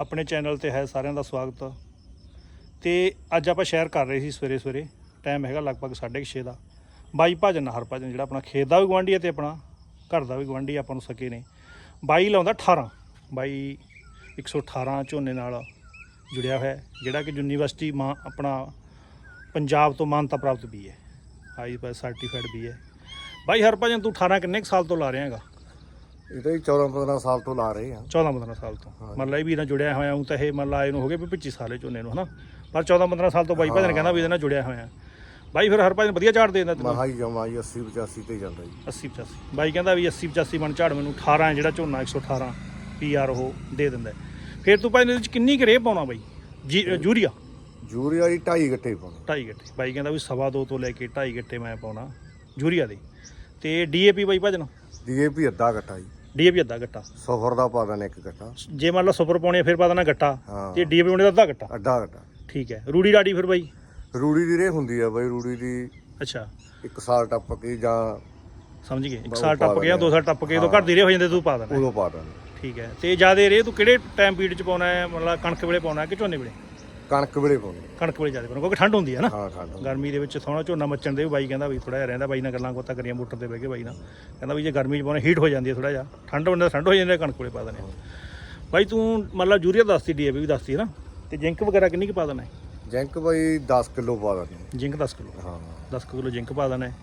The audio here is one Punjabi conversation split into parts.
ਆਪਣੇ ਚੈਨਲ ਤੇ ਹੈ ਸਾਰਿਆਂ ਦਾ ਸਵਾਗਤ। ਤੇ ਅੱਜ ਆਪਾਂ ਸ਼ੇਅਰ ਕਰ ਰਹੇ ਸੀ ਸਵੇਰੇ ਸਵੇਰੇ ਟਾਈਮ ਹੈਗਾ ਲਗਭਗ 6:30 ਦਾ। ਬਾਈ ਭਾਜਨ ਹਰਭਜਨ ਜਿਹੜਾ ਆਪਣਾ ਖੇਤ ਦਾ ਵੀ ਗਵਾਂਢੀ ਹੈ ਤੇ ਆਪਣਾ ਘਰ ਦਾ ਵੀ ਗਵਾਂਢੀ ਆਪਾਂ ਨੂੰ ਸਕੇ ਨੇ। ਬਾਈ ਲਾਉਂਦਾ 18 ਬਾਈ 118 ਝੋਨੇ ਨਾਲ ਜੁੜਿਆ ਹੋਇਆ ਜਿਹੜਾ ਕਿ ਯੂਨੀਵਰਸਿਟੀ ਮਾਂ ਆਪਣਾ ਪੰਜਾਬ ਤੋਂ ਮਾਨਤਾ ਪ੍ਰਾਪਤ ਵੀ ਹੈ, ਆਈ ਪਰ ਸਰਟੀਫਾਈਡ ਵੀ ਹੈ। ਬਾਈ ਹਰਭਜਨ ਤੂੰ 18 ਕਿੰਨੇ ਕੁ ਸਾਲ ਤੋਂ ਲਾ ਰਿਹਾ ਹੈਗਾ? ਇਹ ਤਾਂ 14 15 ਸਾਲ ਤੋਂ ਲਾ ਰਹੇ ਆ। 14 15 ਸਾਲ ਤੋਂ। ਮਤਲਬ ਇਹ ਵੀ ਨਾਲ ਜੁੜਿਆ ਹੋਇਆ ਹੂੰ ਤਾਂ ਇਹ ਮਤਲਬ ਆਏ ਨੂੰ ਹੋ ਗਏ ਵੀ 25 ਸਾਲੇ ਝੋਨੇ ਨੂੰ ਹਨਾ? ਪਰ 14 15 ਸਾਲ ਤੋਂ ਬਾਈ ਕਹਿੰਦਾ ਵੀ ਇਹਦੇ ਨਾਲ ਜੁੜਿਆ ਹੋਇਆ। ਬਾਈ ਫਿਰ ਹਰ ਭਾਜਨ ਵਧੀਆ ਝਾੜ ਦੇ ਦਿੰਦਾ ਤੈਨੂੰ। ਮਹਾ ਹੀ ਜਮਾ ਜੀ 80 85 ਤੇ ਜਾਂਦਾ ਜੀ। 80 85 ਬਾਈ ਕਹਿੰਦਾ ਵੀ 80 85 ਮਣ ਝਾੜ ਮੈਨੂੰ 18 ਹੈ ਜਿਹੜਾ ਝੋਨਾ 118 ਪੀਆਰ ਉਹ ਦੇ ਦਿੰਦਾ। ਫਿਰ ਤੂੰ ਭਾਈ ਇਹਦੇ ਵਿੱਚ ਕਿੰਨੀ ਕੁ ਰੇਹ ਪਾਉਣਾ ਬਾਈ? ਜੀ ਯੂਰੀਆ? ਯੂਰੀਆ ਦੀ 2.5 ਗੱਟੇ ਪਾਉਣੇ। 2.5 ਗੱਟੇ। ਬਾਈ ਕਹਿੰਦਾ ਵੀ ਸਵਾ ਦੋ ਤੋਂ ਲੈ ਕੇ 2.5 ਗੱਟੇ ਮੈਂ ਪਾਉਣਾ ਯੂਰੀਆ ਦੇ। ਤੇ ਡੀਏਪੀ ਬਾਈ ਭਾਜਨ ਡੀਏਪੀ ਅੱਧਾ ਗੱਟਾ ਜੀ। ਡੀਏਪੀ ਅੱਧਾ ਗੱਟਾ। ਸਫਰ ਦਾ ਪਾ ਦੇਣਾ ਇੱਕ ਗੱਟਾ। ਜੇ ਮੰਨ ਲਓ ਸੁਪਰ ਪਾਉਣੀ ਆ, ਫਿਰ ਪਾ ਦੇਣਾ ਗੱਟਾ। ਹਾਂ। ਤੇ ਡੀਏਪੀ ਪਾਉਣੀ ਦਾ ਅੱਧਾ ਗੱਟਾ। ਅੱਧਾ ਗੱਟਾ। ਠੀਕ ਹੈ। ਰੂੜੀ ਰਾੜੀ ਫਿਰ ਬਾਈ? ਰੂੜੀ ਦੀ ਰੇ ਹੁੰਦੀ ਆ ਬਈ ਰੂੜੀ ਦੀ ਅੱਛਾ। ਇੱਕ ਸਾਲ ਟੱਪ ਕੇ ਜਾਂ ਸਮਝ ਗਏ। ਇੱਕ ਸਾਲ ਟੱਪ ਗਿਆ ਦੋ ਸਾਲ ਟੱਪ ਕੇ ਜਦੋਂ ਘਰ ਦੀ ਰੇ ਹੋ ਜਾਂਦੇ ਤੂੰ ਪਾ ਦੇਣਾ। ਉਦੋਂ ਪਾ ਦੇਣਾ। ਠੀਕ ਹੈ। ਤੇ ਜਿਆਦੇ ਰੇ ਤੂੰ ਕਿਹੜੇ ਟਾਈਮ ਪੀਰੀਅਡ ਚ ਪਾਉਣਾ ਹੈ? ਮਤਲਬ ਕਣਕ ਵੇਲੇ ਪਾਉਣਾ ਹੈ ਕਿ ਝੋਨੇ ਵੇਲੇ? ਕਣਕ ਵੇਲੇ ਪਾਉਣੀ ਕਣਕ ਵੇਲੇ ਜ਼ਿਆਦਾ ਪਾਉਣਾ ਕਿਉਂਕਿ ਠੰਡ ਹੁੰਦੀ ਹੈ ਨਾ। ਹਾਂ ਠੰਡ ਗਰਮੀ ਦੇ ਵਿੱਚ ਥੋੜਾ ਝੋਨਾ ਮੱਚਣ ਦੇ ਵੀ ਬਾਈ ਕਹਿੰਦਾ ਵੀ ਥੋੜਾ ਜਿਹਾ ਰਹਿੰਦਾ ਬਾਈ ਨਾਲ ਗੱਲਾਂ ਕੋਤਾ ਕਰੀਆਂ ਮੋਟਰ ਤੇ ਬਹਿ ਕੇ ਬਾਈ ਨਾਲ। ਕਹਿੰਦਾ ਵੀ ਜੇ ਗਰਮੀ ਚ ਪਾਉਣਾ ਹੀਟ ਹੋ ਜਾਂਦੀ ਹੈ ਥੋੜਾ ਜਿਹਾ। ਠੰਡ ਹੁੰਦਾ ਠੰਡ ਹੋ ਜਾਂਦੀ ਹੈ ਕਣਕ ਵੇਲੇ ਪਾ ਦੇਣੇ ਬਾਈ ਤੂੰ ਮਤਲਬ ਯੂਰੀਆ ਦੱਸਤੀ ਡੀਏਪੀ ਵੀ ਦੱਸਤੀ ਹੈ ਨਾ। ਤੇ ਜਿੰਕ ਵਗੈਰਾ ਕਿੰਨੀ ਕੁ ਪਾ ਦੇਣਾ ਹੈ? ਜੈਂਕ ਬਈ 10 ਕਿਲੋ ਪਾ ਦੇਣੀ ਜਿੰਕ 10 ਕਿਲੋ। ਹਾਂ। 10 ਕਿਲੋ ਜਿੰਕ ਪਾ ਦੇਣਾ ਹੈ।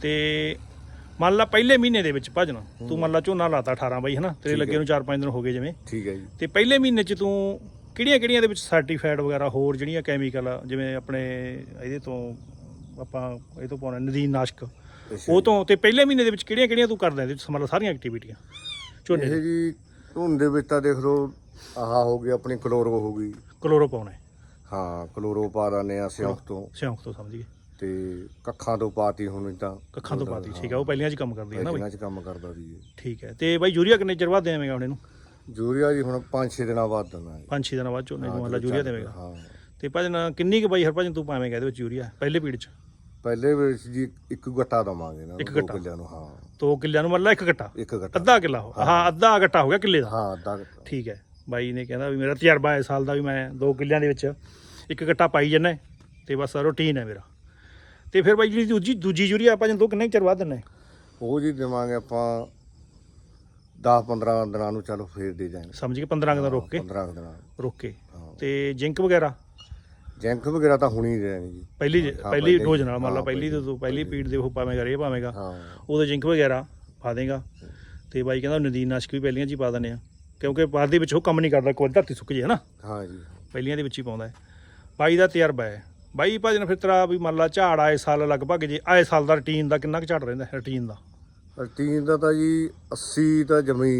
ਤੇ ਮੰਨ ਲਾ ਪਹਿਲੇ ਮਹੀਨੇ ਦੇ ਵਿੱਚ ਭਜਣਾ ਤੂੰ ਮੰਨ ਲਾ ਝੋਨਾ ਲਾਤਾ 18 ਬਾਈ ਹਨਾ ਤੇਰੇ ਠੀਕ ਲੱਗੇ ਹੈ। ਨੂੰ 4-5 ਦਿਨ ਹੋ ਗਏ ਜਿਵੇਂ। ਠੀਕ ਹੈ ਜੀ। ਤੇ ਪਹਿਲੇ ਮਹੀਨੇ ਚ ਤੂੰ ਕਿਹੜੀਆਂ ਕਿਹੜੀਆਂ ਦੇ ਵਿੱਚ ਸਰਟੀਫਾਈਡ ਵਗੈਰਾ ਹੋਰ ਜਿਹੜੀਆਂ ਕੈਮੀਕਲ ਜਿਵੇਂ ਆਪਣੇ ਇਹਦੇ ਤੋਂ ਆਪਾਂ ਇਹ ਤੋਂ ਪਾਉਣਾ ਨਦੀਨ ਨਾਸ਼ਕ। ਉਹ। ਤੋਂ ਤੇ ਪਹਿਲੇ ਮਹੀਨੇ ਦੇ ਵਿੱਚ ਕਿਹੜੀਆਂ ਕਿਹੜੀਆਂ ਤੂੰ ਕਰਦਾ ਇਹਦੇ ਵਿੱਚ? ਲਾ ਸਾਰੀਆਂ ਐਕਟੀਵਿਟੀਆਂ ਝੋਨੇ ਇਹ ਜੀ ਧੁੰਦ ਦੇ ਵਿੱਚ ਤਾਂ ਦੇਖ ਲਓ ਆਹ ਹੋ ਗਈ ਆਪਣੀ ਕਲੋਰੋ ਹੋ ਗਈ। ਕਲੋਰੋ ਪਾਉਣਾ ਹੈ। ਹਾਂ ਕਲੋਰੋ ਪਾ ਦਿੰਦੇ ਆ ਸਿਉਂਕ ਤੋਂ। ਸਿਉਂਕ ਤੋਂ ਸਮਝ ਗਏ। ਤੇ ਕੱਖਾਂ ਤੋਂ ਪਾਤੀ ਹੁਣ ਤਾਂ। ਕੱਖਾਂ ਤੋਂ ਪਾਤੀ ਠੀਕ ਹੈ ਉਹ ਪਹਿਲੀਆਂ ਚ ਕੰਮ ਕਰਦੀ ਹੈ ਨਾ ਇਹਨਾਂ ਬਈ। ਚ ਕੰਮ ਕਰਦਾ ਸੀ ਇਹ। ਠੀਕ ਹੈ ਤੇ ਬਾਈ ਯੂਰੀਆ ਕਿੰਨੇ ਚਿਰ ਬਾਅਦ ਦੇਵੇਂਗਾ ਹੁਣ ਇਹਨੂੰ ਯੂਰੀਆ ਜੀ ਹੁਣ 5-6 ਦਿਨਾਂ ਬਾਅਦ ਦਿੰਦਾ ਹੈ 5-6 ਦਿਨਾਂ ਬਾਅਦ ਝੋਨੇ ਨੂੰ ਮੰਨ ਲਾ ਜਦੋਂ ਯੂਰੀਆ ਚੱਲ ਦੇਵੇਂਗਾ। ਹਾਂ। ਤੇ ਭਜਨ ਕਿੰਨੀ ਕੁ ਬਾਈ ਹਰਭਜਨ ਤੂੰ ਪਾਵੇਂਗਾ ਇਹਦੇ ਵਿੱਚ ਯੂਰੀਆ ਪਹਿਲੇ ਪੀੜ ਚ? ਪਹਿਲੇ ਵਿੱਚ ਜੀ ਇੱਕ ਗੱਟਾ ਦਵਾਂਗੇ ਨਾ ਇੱਕ ਦੋ ਗੱਟਾ। ਕਿੱਲਿਆਂ ਨੂੰ ਹਾਂ। ਦੋ ਕਿੱਲਿਆਂ ਨੂੰ ਮੰਨ ਲਾ ਇੱਕ ਗੱਟਾ? ਇੱਕ ਗੱਟਾ। ਅੱਧਾ ਕਿੱਲਾ ਹੋ ਹਾਂ। ਅੱਧਾ ਗੱਟਾ ਹੋ ਗਿਆ ਕਿੱਲੇ ਦਾ। ਹਾਂ ਅੱਧਾ ਗੱਟਾ। ਠੀਕ ਹੈ। ਬਾਈ ਨੇ ਕਹਿੰਦਾ ਵੀ ਮੇਰਾ ਤਜਰਬਾ ਇਸ ਸਾਲ ਦਾ ਵੀ ਮੈਂ ਦੋ ਕਿੱਲਿਆਂ ਦੇ ਵਿੱਚ ਇੱਕ ਗੱਟਾ ਪਾਈ ਜੰਨਾ ਤੇ ਬਸ ਰੂਟੀਨ ਹੈ ਮੇਰਾ। ਤੇ ਫਿਰ ਬਾਈ ਜਿਹੜੀ ਦੂਜੀ ਦੂਜੀ ਯੂਰੀਆ ਆਪਾਂ ਜਦੋਂ ਕਿੰਨੇ ਚਿਰ ਬਾਅਦ ਦਿੰਨਾ? ਉਹ ਜੀ ਦੇਵਾਂਗੇ ਆਪਾਂ 10-15 ਦਿਨਾਂ ਨੂੰ ਚਲੋ ਫੇਰ ਦੇ ਜਾਾਂਗੇ ਸਮਝ ਕੇ 15 ਕੁ ਦਿਨ ਰੁਕ ਕੇ? 15 ਕੁ ਦਿਨਾਂ। ਰੁਕ ਕੇ। ਹਾਂ। ਤੇ ਜਿੰਕ ਵਗੈਰਾ? ਜੈਂਕ ਵਗੈਰਾ ਤਾਂ ਹੁਣੀ ਦੇਣੀ ਜੀ। ਪਹਿਲੀ ਹਾਂ, ਪਹਿਲੀ ਪਹਿਲੀ- ਡੋਜ਼ ਨਾਲ ਮੰਨ ਲਾ ਹਾਂ, ਪਹਿਲੀ ਤੋਂ ਪਹਿਲੀ ਪੀੜ ਦੇ ਉਹ ਪਾਵੇਂਗਾ ਰੇ ਪਾਵੇਂਗਾ ਹਾਂ। ਉਹਦੇ ਜਿੰਕ ਵਗੈਰਾ ਪਾ ਦੇਗਾ। ਤੇ ਬਾਈ ਕਹਿੰਦਾ ਨਦੀਨ ਨਾਸ਼ਕ ਵੀ ਪਹਿਲੀਆਂ 'ਚ ਹੀ ਪਾ ਦਿੰਦੇ ਆ। ਕਿਉਂਕਿ ਬਾਅਦ ਦੇ ਵਿੱਚ ਉਹ ਕੰਮ ਨਹੀਂ ਕਰਦਾ ਕੋਈ ਧਰਤੀ ਸੁੱਕ ਜੇ ਹਨਾ? ਹਾਂ ਜੀ। ਪਹਿਲੀਆਂ ਦੇ ਵਿੱਚ ਹੀ ਪਾਉਂਦਾ ਹੈ। ਬਾਈ ਦਾ ਤਜਰਬਾ ਹੈ। ਬਾਈ ਭਾਜਨ ਫਿਰ ਤੇਰਾ ਵੀ ਮੰਨ ਲਾ ਝਾੜ ਆਏ ਸਾਲ ਲਗਭਗ ਜੇ ਆਏ ਸਾਲ ਦਾ ਰੁਟੀਨ ਦਾ ਕਿੰਨਾ ਕੁ ਝਾੜ ਰਹਿੰਦਾ ਰੁਟੀਨ ਦਾ? ਦਾ ਤਾਂ ਜੀ 80 ਤਾਂ ਜਮੀ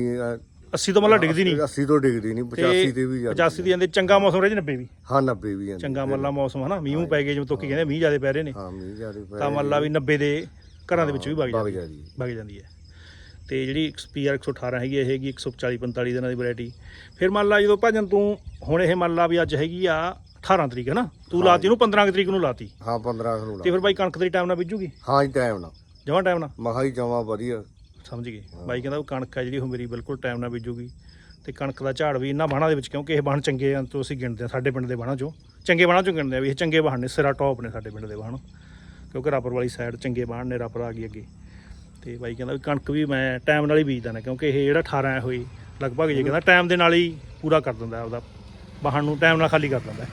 80 ਤੋਂ ਮਤਲਬ ਡਿੱਗਦੀ ਨਹੀਂ। 80 ਤੋਂ ਡਿੱਗਦੀ ਨਹੀਂ 85 ਤੇ ਵੀ ਜਾਂਦੀ 85 ਦੀ ਜਾਂਦੇ ਚੰਗਾ ਮੌਸਮ ਰਹੇ ਜੀ 90 ਵੀ। ਹਾਂ 90 ਵੀ ਜਾਂਦੀ ਚੰਗਾ ਮੱਲਾ ਮੌਸਮ ਹਨਾ ਮੀਂਹ ਪੈ ਗਏ ਜਿਵੇਂ ਤੋਕੀ ਕਹਿੰਦੇ ਮੀਂਹ ਜ਼ਿਆਦਾ ਪੈ ਰਹੇ ਨੇ। ਹਾਂ ਮੀਂਹ ਜਿਆਦੇ ਪੈ ਤਾਂ ਮੰਨ ਲਾ ਵੀ 90 ਦੇ ਘਰਾਂ ਦੇ ਵਿੱਚ ਵੀ ਵਗ ਜਾਂਦੀ ਜਾਂਦੀ ਵਗ ਜਾਂਦੀ ਹੈ। ਤੇ ਜਿਹੜੀ ਪੀਆਰ 118 ਹੈਗੀ ਇਹ ਹੈਗੀ 140 45 ਦਿਨਾਂ ਦੀ ਵੈਰਾਈਟੀ ਫਿਰ ਮੰਨ ਲਾ ਜਦੋਂ ਭਾਜਨ ਤੂੰ ਹੁਣ ਇਹ ਮੰਨ ਲਾ ਵੀ ਅੱਜ ਹੈਗੀ ਆ 18 ਤਰੀਕ ਹੈ ਨਾ ਤੂੰ ਲਾਤੀ ਇਹਨੂੰ 15 ਕੁ ਤਰੀਕ ਨੂੰ ਲਾਤੀ। ਹਾਂ 15 ਨੂੰ ਤੇ ਲਾ ਫਿਰ ਬਾਈ ਕਣਕ ਤੇਰੀ ਟਾਈਮ ਨਾਲ ਬੀਜੂਗੀ? ਹਾਂ ਜੀ ਟਾਈਮ ਨਾਲ। ਜਮਾਂ ਟਾਈਮ ਨਾਲ? ਮਹਾ ਹੀ ਜਮਾ ਵਧੀਆ। ਸਮਝ ਗਏ। ਬਾਈ ਕਹਿੰਦਾ ਉਹ ਕਣਕ ਹੈ ਜਿਹੜੀ ਉਹ ਮੇਰੀ ਬਿਲਕੁਲ ਟਾਈਮ ਨਾਲ ਬੀਜੂਗੀ। ਤੇ ਕਣਕ ਦਾ ਝਾੜ ਵੀ ਇਹਨਾਂ ਬਾਣਾ ਦੇ ਵਿੱਚ ਕਿਉਂਕਿ ਇਹ ਬਾਣ ਚੰਗੇ ਆ ਤੋਂ ਅਸੀਂ ਗਿਣਦੇ ਆ ਸਾਡੇ ਪਿੰਡ ਦੇ ਬਾਣਾ ਚੋਂ। ਚੰਗੇ ਬਾਣਾ ਚੋਂ ਗਿਣਦੇ ਆ ਵੀ ਇਹ ਚੰਗੇ ਬਾਣ ਨੇ ਸਿਰਾ ਟੌਪ ਨੇ ਸਾਡੇ ਪਿੰਡ ਦੇ ਬਾਣ ਕਿਉਂਕਿ ਰਾਪਰ ਵਾਲੀ ਸਾਈਡ ਚੰਗੇ ਬਾਣ ਨੇ ਰਾਪਰ ਆ ਗਈ ਅੱਗੇ। ਤੇ ਬਾਈ ਕਹਿੰਦਾ ਵੀ ਕਣਕ ਵੀ ਮੈਂ ਟਾਈਮ ਨਾਲ ਹੀ ਬੀਜਦਾ ਨਾ ਕਿਉਂਕਿ ਇਹ ਜਿਹੜਾ 18 ਹੈ ਹੋਈ ਲਗਭਗ ਜੇ ਕਹਿੰਦਾ ਟਾਈਮ ਦੇ ਨਾਲ ਹੀ ਪੂਰਾ ਕਰ ਦਿੰਦਾ ਆਪਦਾ। ਬਾਹਣ ਨੂੰ ਟਾਈਮ ਨਾਲ ਖਾਲੀ ਕਰ ਦਿੰਦਾ।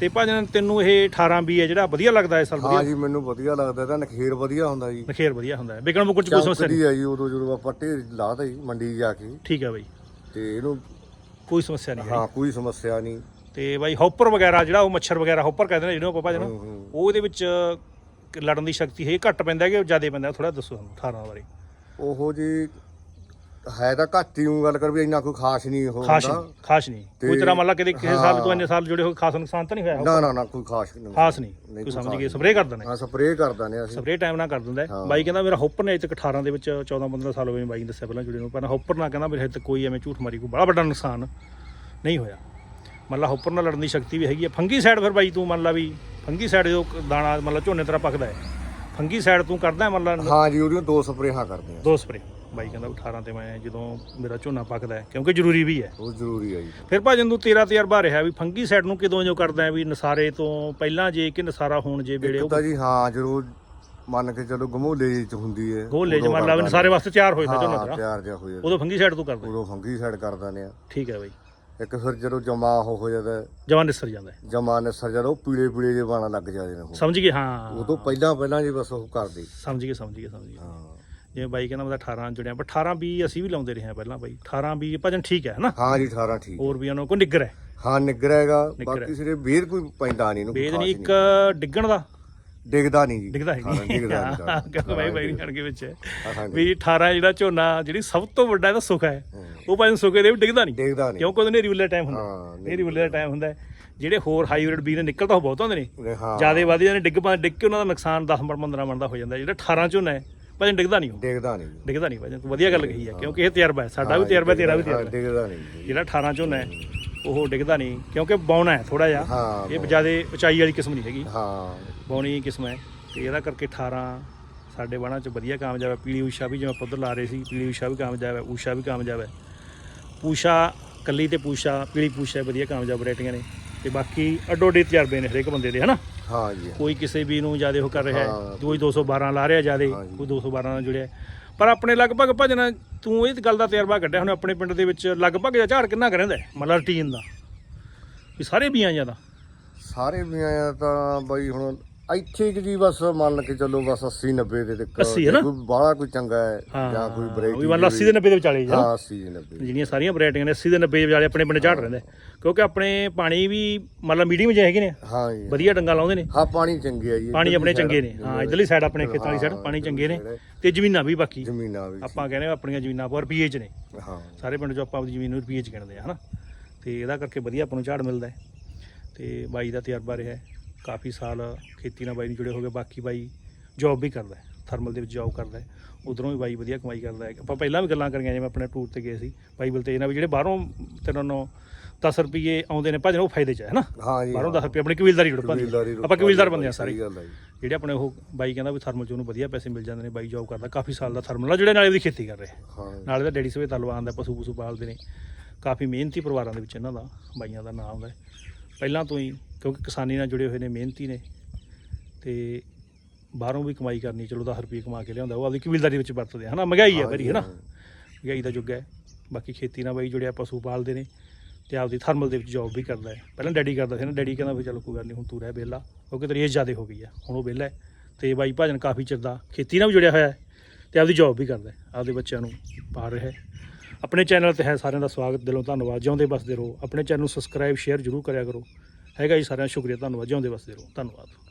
ਤੇ ਭਾਜਨ ਤੈਨੂੰ ਇਹ 18 ਵੀ ਹੈ ਜਿਹੜਾ ਵਧੀਆ ਲੱਗਦਾ ਇਸ ਸਾਲ ਹਾਂ ਵਧੀਆ ਜੀ ਮੈਨੂੰ ਵਧੀਆ ਲੱਗਦਾ ਇਹਦਾ ਨਖੇਰ ਵਧੀਆ ਹੁੰਦਾ ਜੀ। ਨਖੇਰ ਵਧੀਆ ਹੁੰਦਾ ਹੈ। ਵਿਕਣ ਮੁਕਣ ਚ ਕੋਈ ਸਮੱਸਿਆ ਨਹੀਂ? ਚਮਕਦੀ ਆ ਜੀ ਉਦੋਂ ਜਦੋਂ ਆਪਾਂ ਢੇਰ ਲਾਤਾ ਜੀ ਮੰਡੀ ਜਾ ਕੇ। ਠੀਕ ਹੈ ਬਾਈ। ਤੇ ਇਹਨੂੰ ਕੋਈ ਸਮੱਸਿਆ ਨਹੀਂ ਹੈ। ਹਾਂ ਕੋਈ ਸਮੱਸਿਆ ਨਹੀਂ। ਤੇ ਬਾਈ ਹੌਪਰ ਵਗੈਰਾ ਜਿਹੜਾ ਉਹ ਮੱਛਰ ਵਗੈਰਾ ਹੌਪਰ ਕਹਿੰਦੇ ਨੇ ਜਿਹਨੂੰ ਆਪਾਂ ਭਾਜਨ ਹੂੰ, ਹੂੰ। ਉਹ ਇਹਦੇ ਵਿੱਚ ਲੜਨ ਦੀ ਸ਼ਕਤੀ ਹੈ ਘੱਟ ਪੈਂਦਾ ਕਿ ਜ਼ਿਆਦਾ ਪੈਂਦਾ ਥੋੜਾ ਦੱਸੋ ਸਾਨੂੰ 18 ਬਾਰੇ। ਉਹੋ ਜੀ ਹੈ ਤਾਂ ਘੱਟ ਹੀ ਊਂ ਗੱਲ ਕਰ ਵੀ ਇੰਨਾ ਕੋਈ ਖਾਸ ਨਹੀਂ ਉਹ ਖਾਸ। ਨਹੀਂ ਖਾਸ ਨਹੀਂ। ਕੋਈ ਤਰ੍ਹਾਂ ਮੰਨ ਲਾ ਕਦੇ ਕਿਸੇ ਸਾਲ ਤੋਂ ਹਾਂ। ਇੰਨੇ ਸਾਲ ਜੁੜੇ ਹੋਏ ਖਾਸ ਨੁਕਸਾਨ ਤਾਂ ਨਹੀਂ ਹੋਇਆ ਨਾ ਨਾ ਨਾ ਕੋਈ ਖਾਸ ਨਹੀਂ। ਖਾਸ ਨਹੀਂ। ਨਹੀਂ, ਕੋਈ ਕੋਈ ਸਮਝ ਖਾਸ ਗਏ ਸਪਰੇਅ ਕਰ ਦਿੰਦੇ ਹਾਂ ਸਪਰੇਅ ਕਰਦਾ ਨੇ ਅਸੀਂ। ਸਪਰੇਅ ਟਾਈਮ ਨਾਲ ਕਰ ਦਿੰਦਾ ਹੈ। ਹਾਂ। ਬਾਈ ਕਹਿੰਦਾ ਮੇਰਾ ਹੌਪਰ ਨੇ ਅਜੇ ਤੱਕ 18 ਦੇ ਵਿੱਚ 14 15 ਸਾਲ ਨੇ ਬਾਈ ਨੇ ਦੱਸਿਆ ਪਹਿਲਾਂ ਜੁੜੇ ਨੂੰ। ਪਰ ਹੌਪਰ ਨਾਲ ਕਹਿੰਦਾ ਮੇਰੇ ਤੱਕ ਕੋਈ ਐਵੇਂ ਝੂਠ ਮਾਰੀ ਕੋਈ ਬੜਾ ਵੱਡਾ ਨੁਕਸਾਨ ਨਹੀਂ ਹੋਇਆ। ਮੰਨ ਲਾ ਹੌਪਰ ਨਾਲ ਲੜਨ ਦੀ ਸ਼ਕਤੀ ਵੀ ਹੈਗੀ ਹੈ ਫੰਗੀ ਸਾਈਡ ਫਿਰ ਬਾਈ ਤੂੰ ਮੰਨ ਲਾ ਵੀ ਫੰਗੀ ਸਾਈਡ ਜੋ ਦਾਣਾ ਮੰਨ ਲਾ ਝੋਨੇ ਤਰ੍ਹਾਂ ਪੱਕਦਾ ਹੈ। ਫੰਗੀ ਸਾਈਡ ਤੂੰ ਕਰਦਾ ਹੈ ਮੰਨ ਲਾ ਹਾਂ ਜੀ ਉਹਦੀਆਂ ਦੋ ਸਪਰੇਹਾਂ ਕਰਦੇ ਆ। ਦੋ ਸਪਰੇ ਬਾਈ ਕਹਿੰਦਾ ਵੀ 18 ਤੇ ਮੈਂ ਜਦੋਂ ਮੇਰਾ ਝੋਨਾ ਪੱਕਦਾ ਹੈ, ਕਿਉਂਕਿ ਜ਼ਰੂਰੀ ਵੀ ਹੈ। ਉਹ ਜ਼ਰੂਰੀ ਹੈ ਜੀ। ਫਿਰ ਭਾਜਨ ਤੂੰ ਤੇਰਾ ਤਜਰਬਾ ਰਿਹਾ ਵੀ ਫੰਗੀ ਸਾਈਡ ਨੂੰ ਕਿਦੋਂ ਜੋ ਕਰਦਾ ਹੈ ਵੀ ਨਸਾਰੇ ਤੋਂ ਪਹਿਲਾਂ ਜੇ ਕਿ ਨਸਾਰਾ ਹੋਣ ਜੇ ਵੇਲੇ ਇੱਕ ਉਹ ਤਾਂ ਜੀ ਹਾਂ ਜ਼ਰੂਰ ਮੰਨ ਕੇ ਚਲੋ ਗਮੋਲੇ ਚ ਹੁੰਦੀ ਹੈ ਗੋਲੇ ਉਦੋਂ ਮੰਨ ਲਾ ਵੀ ਕਰਦਾ ਨਸਾਰੇ ਵਾਸਤੇ ਤਿਆਰ ਹੋਏ ਤਾਂ ਝੋਨਾ ਹਾਂ ਤੇਰਾ। ਤਿਆਰ ਜਿਹਾ ਹੋ ਜਾਂਦਾ। ਉਦੋਂ ਫੰਗੀ ਸਾਈਡ ਤੋਂ ਕਰਦਾ। ਉਦੋਂ ਫੰਗੀ ਸਾਈਡ ਕਰ ਦਿੰਦੇ ਆ। ਠੀਕ ਹੈ ਬਾਈ। ਇੱਕ ਫਿਰ ਜਦੋਂ ਜਮਾ ਹੋ ਹੋ ਜਾਂਦਾ ਜਵਾਨ ਨਿਸਰ ਜਾਂਦਾ ਹੈ। ਜਮਾ ਨੇ ਸਰ ਜਦੋਂ ਪੀਲੇ ਪੀਲੇ ਜੇ ਬਾਣਾ ਲੱਗ ਜਾਂਦੇ ਨੇ ਉਹ। ਸਮਝ ਗਏ ਹਾਂ। ਉਹ ਤੋਂ ਪਹਿਲਾਂ ਪਹਿਲਾਂ ਜੀ ਬਸ ਉਹ ਕਰਦੇ। ਸਮਝ ਗਏ ਸਮਝ ਗਏ ਸਮਝ ਗਏ। ਹਾਂ। ਜਿਵੇਂ ਬਾਈ ਕਹਿੰਦਾ ਮੈਂ ਤਾਂ 18 ਜੁੜਿਆ ਪਰ 18 20 ਅਸੀਂ ਵੀ ਲਾਉਂਦੇ ਰਹੇ ਹਾਂ ਪਹਿਲਾਂ ਬਾਈ। 18 20 ਭਜਨ ਠੀਕ ਹੈ ਹਨਾ ਹਾਂ ਜੀ 18 ਠੀਕ ਹੋਰ ਵੀ ਉਹਨਾਂ ਕੋਲ ਨਿੱਗਰ ਹੈ। ਹਾਂ ਨਿੱਗਰ ਹੈਗਾ। ਬਾਕੀ ਸਿਰੇ ਬੇਰ ਕੋਈ ਪੈਂਦਾ ਨਹੀਂ ਇਹਨੂੰ ਕੋਈ ਖਾਸ ਨਹੀਂ ਇੱਕ ਡਿੱਗਣ ਦਾ? ਡਿੱਗਦਾ ਨਹੀਂ ਜੀ। ਡਿੱਗਦਾ ਨਹੀਂ ਡਿੱਗਦਾ ਨਹੀਂ ਕਹਿੰਦਾ ਬਾਈ ਬਾਈ ਨਹੀਂ ਛੱਡ ਕੇ ਵਿੱਚ ਹੈ। ਹਾਂ, ਵੀ 18 ਜਿਹੜਾ ਝੋਨਾ ਜਿਹੜੀ ਸਭ ਤੋਂ ਵੱਡਾ ਇਹਦਾ ਸੁੱਖ ਹੈ। ਉਹ ਭਾਵੇਂ ਸੁੱਕੇ ਦੇ ਵੀ ਡਿੱਗਦਾ ਨਹੀਂ। ਡਿੱਗਦਾ ਨਹੀਂ। ਕਿਉਂਕਿ ਉਹਦੇ ਨੇਰੀ ਵੇਲੇ ਟਾਈਮ ਹੁੰਦਾ। ਨੇਰੀ ਵੇਲੇ ਦਾ ਟਾਈਮ ਹੁੰਦਾ। ਜਿਹੜੇ ਹੋਰ ਹਾਈਬ੍ਰਿਡ ਬੀਜ ਨੇ ਨਿਕਲ ਤਾਂ ਉਹ ਬਹੁਤ ਹੁੰਦੇ ਨੇ। ਜਿਆਦੇ ਵੱਧ ਜਾਂਦੇ ਨੇ ਡਿੱਗ ਪਾ ਡਿੱਗ ਕੇ ਉਹਨਾਂ ਦਾ ਨੁਕਸਾਨ 10 15 ਮਣ ਦਾ ਹੋ ਜਾਂਦਾ। ਜਿਹੜਾ 18 ਝੋਨਾ ਹੈ ਭਾਵੇਂ ਡਿੱਗਦਾ ਨਹੀਂ ਉਹ। ਡਿੱਗਦਾ ਨਹੀਂ। ਡਿੱਗਦਾ ਨਹੀਂ ਤੂੰ ਵਧੀਆ ਗੱਲ ਕਹੀ ਹੈ। ਕਿਉਂਕਿ ਇਹ ਤਜਰਬਾ ਹੈ। ਸਾਡਾ ਵੀ ਤਜਰਬਾ ਤੇਰਾ ਵੀ ਹਾਂ, ਤਜਰਬਾ। ਡਿੱਗਦਾ ਨਹੀਂ। ਜਿਹੜਾ 18 ਝੋਨਾ ਹੈ। ਉਹ ਡਿੱਗਦਾ ਨਹੀਂ ਕਿਉਂਕਿ ਬੌਣਾ ਹੈ ਥੋੜਾ ਜਿਹਾ। ਹਾਂ ਇਹ ਜਿਆਦੇ ਉਚਾਈ ਵਾਲੀ ਕਿਸਮ ਨਹੀਂ ਹੈਗੀ। ਹਾਂ। ਬੌਣੀ ਕਿਸਮ ਹੈ। ਤੇ ਇਹਦਾ ਕਰਕੇ 18 ਸਾਡੇ ਬਾਣਾ ਚ ਵਧੀਆ ਕਾਮਯਾਬ ਹੈ। ਪੀਲੀ ਊਸ਼ਾ ਵੀ ਜਿਵੇਂ ਪੱਧਰ ਲਾ ਰਹੇ ਸੀ ਪੀਲੀ ਊਸ਼ਾ ਵੀ ਕਾਮਯਾਬ ਹੈ ਊਸ਼ਾ ਵੀ ਕਾਮਯਾਬ ਹੈ। ਪੂਸ਼ਾ ਕੱਲੀ ਤੇ ਪੂਸ਼ਾ ਪੀਲੀ ਪੂਸ਼ਾ ਵਧੀਆ ਕਾਮਯਾਬ ਵੈਰਾਈਟੀਆਂ ਨੇ। ਤੇ ਬਾਕੀ ਅੱਡੋ ਅੱਡੀ ਤਜਰਬੇ ਨੇ ਹਰੇਕ ਬੰਦੇ ਦੇ ਹਨਾ ਹਾਂ ਜੀ ਕੋਈ ਕਿਸੇ ਵੀ ਨੂੰ ਜ਼ਿਆਦਾ ਉਹ ਕਰ ਰਿਹਾ ਹੈ ਹਾਂ। ਕੋਈ 212 ਲਾ ਰਿਹਾ ਜਿਆਦੇ ਹਾਂ ਜੀ। ਕੋਈ 212 ਨਾਲ ਜੁੜਿਆ ਹੈ। ਪਰ ਆਪਣੇ ਲਗਭਗ ਭਜਨ ਤੂੰ ਇਹ ਗੱਲ ਦਾ ਤਜਰਬਾ ਕੱਢਿਆ ਹੁਣ ਆਪਣੇ ਪਿੰਡ ਦੇ ਵਿੱਚ ਲਗਭਗ ਜਾਂ ਝਾੜ ਕਿੰਨਾ ਕਰਦਾ ਮਤਲਬ ਰੂਟੀਨ ਦਾ ਵੀ ਸਾਰੇ ਬੀਆਂ ਜ਼ਿਆਦਾ ਸਾਰੇ ਵੀ ਆਇਆ ਤਾਂ ਬਈ ਹੁਣ ਇੱਥੇ ਕਿ ਜੀ ਬਸ ਮੰਨ ਕੇ ਚੱਲੋ ਬਸ 80 90 ਦੇ ਤੱਕ 80 ਹੈ ਨਾ? ਕੋਈ ਬਾਹਲਾ ਕੋਈ ਚੰਗਾ ਹੈ ਜਾਂ ਕੋਈ ਵੈਰਾਈਟੀ ਵੀ ਮਤਲਬ 80 ਦੇ 90 ਦੇ ਵਿਚਾਲੇ ਜਾਂ ਹਾਂ 80 ਦੇ 90 ਜਿਹੜੀਆਂ ਸਾਰੀਆਂ ਵੈਰਾਈਟੀਆਂ ਨੇ 80 ਦੇ 90 ਦੇ ਵਿਚਾਲੇ ਆਪਣੇ ਪਿੰਡ ਝਾੜ ਰਹਿੰਦੇ। ਕਿਉਂਕਿ ਆਪਣੇ ਪਾਣੀ ਵੀ ਮਤਲਬ ਮੀਡੀਅਮ ਜਿਹੇ ਹੈਗੇ ਨੇ। ਹਾਂ ਜੀ ਵਧੀਆ ਡੰਗਾ ਲਾਉਂਦੇ ਨੇ। ਹਾਂ ਪਾਣੀ ਚੰਗੇ ਆ ਜੀ ਪਾਣੀ ਆਪਣੇ ਚੰਗੇ ਨੇ। ਹਾਂ ਇਧਰਲੀ ਸਾਈਡ ਆਪਣੇ ਖੇਤਾਂ ਵਾਲੀ ਸਾਈਡ ਪਾਣੀ ਚੰਗੇ ਨੇ ਤੇ ਜ਼ਮੀਨਾਂ ਵੀ ਬਾਕੀ। ਜ਼ਮੀਨਾਂ ਵੀ ਆਪਾਂ ਕਹਿੰਦੇ ਆਪਣੀਆਂ ਜ਼ਮੀਨਾਂ ਪਰ ਪੀਏਚ ਨੇ। ਹਾਂ। ਸਾਰੇ ਪਿੰਡ 'ਚ ਆਪਾਂ ਆਪਣੀ ਜ਼ਮੀਨ ਨੂੰ ਪੀਏਚ ਗਿਣਦੇ ਆ ਹਨਾ? ਤੇ ਇਹਦਾ ਕਰਕੇ ਵਧੀਆ ਆਪਾਂ ਨੂੰ ਝਾੜ ਮਿਲਦਾ ਹੈ। ਤੇ ਬਾਈ ਦਾ ਤਜਰਬਾ ਰਿਹਾ ਹੈ। ਕਾਫੀ ਸਾਲ ਖੇਤੀ ਨਾਲ ਬਾਈ ਨੂੰ ਜੁੜੇ ਹੋ ਗਏ ਬਾਕੀ ਬਾਈ ਜੌਬ ਵੀ ਕਰਦਾ ਥਰਮਲ ਦੇ ਵਿੱਚ ਜੌਬ ਕਰਦਾ ਉਧਰੋਂ ਵੀ ਬਾਈ ਵਧੀਆ ਕਮਾਈ ਕਰਦਾ ਹੈ। ਆਪਾਂ ਪਹਿਲਾਂ ਵੀ ਗੱਲਾਂ ਕਰੀਆਂ ਜਿਵੇਂ ਆਪਣੇ ਟੂਰ ਤੇ ਗਏ ਸੀ ਬਾਈ ਬਲਤੇ ਇਹਨਾਂ ਵੀ ਜਿਹੜੇ ਬਾਹਰੋਂ ਤੇਰਾਂ ਨੂੰ 10 ਰੁਪਏ ਆਉਂਦੇ ਨੇ ਭਜਨ ਉਹ ਫਾਇਦੇ 'ਚ ਹੈ ਜੀ ਬਾਹਰੋਂ 10 ਰੁਪਏ ਆਪਣੀ ਕਬੀਲਦਾਰੀ ਜੁੜ ਪਾਉਂਦੀ ਆਪਾਂ ਕਬੀਲਦਾਰ ਬੰਦੇ ਆ ਸਾਰੇ। ਜਿਹੜੇ ਆਪਣੇ ਉਹ ਬਾਈ ਕਹਿੰਦਾ ਵੀ ਥਰਮਲ 'ਚ ਉਹਨੂੰ ਵਧੀਆ ਪੈਸੇ ਮਿਲ ਜਾਂਦੇ ਨੇ ਬਾਈ ਜੌਬ ਕਰਦਾ ਕਾਫੀ ਸਾਲ ਦਾ ਥਰਮਲ ਆ ਜਿਹੜੇ ਨਾਲੇ ਦੀ ਖੇਤੀ ਕਰ ਰਿਹਾ ਨਾਲੇ ਦਾ ਡੈਡੀ ਸਵੇ ਤਲਵਾਨ ਦਾ ਪਸ਼ੂ ਪਸ਼ੂ ਪਾਲਦੇ ਨੇ। ਕਾਫੀ ਮਿਹਨਤੀ ਪਰਿਵਾਰਾਂ ਦੇ ਵਿੱਚ ਇਹਨਾਂ ਦਾ ਬਾਈਆਂ ਦਾ ਨਾਮ ਹੈ। ਪਹਿਲਾਂ ਤੋਂ ਹੀ ਕਿਉਂਕਿ ਕਿਸਾਨੀ ਨਾਲ ਜੁੜੇ ਹੋਏ ਨੇ ਮਿਹਨਤੀ ਨੇ ਤੇ ਬਾਹਰੋਂ ਵੀ ਕਮਾਈ ਕਰਨੀ ਚਲੋ 10 ਰੁਪਏ ਕਮਾ ਕੇ ਲਿਆਉਂਦਾ ਉਹ ਆਪਦੀ ਕਬੀਲਦਾਰੀ ਵਿੱਚ ਵਰਤਦੇ ਹਨਾ? ਮਹਿੰਗਾਈ ਹੈ ਬੜੀ ਹਨਾ? ਮਹਿੰਗਾਈ ਦਾ ਯੁੱਗ ਹੈ। ਬਾਕੀ ਖੇਤੀ ਨਾਲ ਬਾਈ ਜੁੜਿਆ ਪਸ਼ੂ ਪਾਲਦੇ ਨੇ ਤੇ ਆਪਦੀ ਥਰਮਲ ਦੇ ਵਿੱਚ ਜੌਬ ਵੀ ਕਰਦਾ ਹੈ। ਪਹਿਲਾਂ ਡੈਡੀ ਕਰਦਾ ਸੀ ਨਾ ਡੈਡੀ ਕਹਿੰਦਾ ਵੀ ਚਲੋ ਕੋਈ ਗੱਲ ਨਹੀਂ ਹੁਣ ਤੂੰ ਰਹਿ ਵਿਹਲਾ। ਕਿਉਂਕਿ ਤੇਰੀ ਏਜ ਜ਼ਿਆਦਾ ਹੋ ਗਈ ਹੈ ਹੁਣ ਉਹ ਵਿਹਲਾ ਹੈ। ਤੇ ਬਾਈ ਭਾਜਨ ਕਾਫੀ ਚਿਰ ਦਾ ਖੇਤੀ ਨਾਲ ਵੀ ਜੁੜਿਆ ਹੋਇਆ ਹੈ ਤੇ ਆਪਦੀ ਜੌਬ ਵੀ ਕਰਦਾ ਹੈ ਆਪਦੇ ਬੱਚਿਆਂ ਨੂੰ ਪਾਲ ਰਿਹਾ ਹੈ। ਆਪਣੇ ਚੈਨਲ ਤੇ ਹੈ ਸਾਰਿਆਂ ਦਾ ਸਵਾਗਤ, ਦਿਲੋਂ ਧੰਨਵਾਦ, ਜਿਉਂਦੇ ਵਸਦੇ ਰਹੋ। ਆਪਣੇ ਚੈਨਲ ਨੂੰ ਸਬਸਕ੍ਰਾਈਬ ਸ਼ੇਅਰ ਜ਼ਰੂਰ ਕਰਿਆ ਕਰੋ। ਹੈਗਾ ਜੀ ਸਾਰਿਆਂ ਦਾ ਸ਼ੁਕਰੀਆ, ਧੰਨਵਾਦ, ਜਿਉਂਦੇ ਵਸਦੇ ਰਹੋ। ਧੰਨਵਾਦ।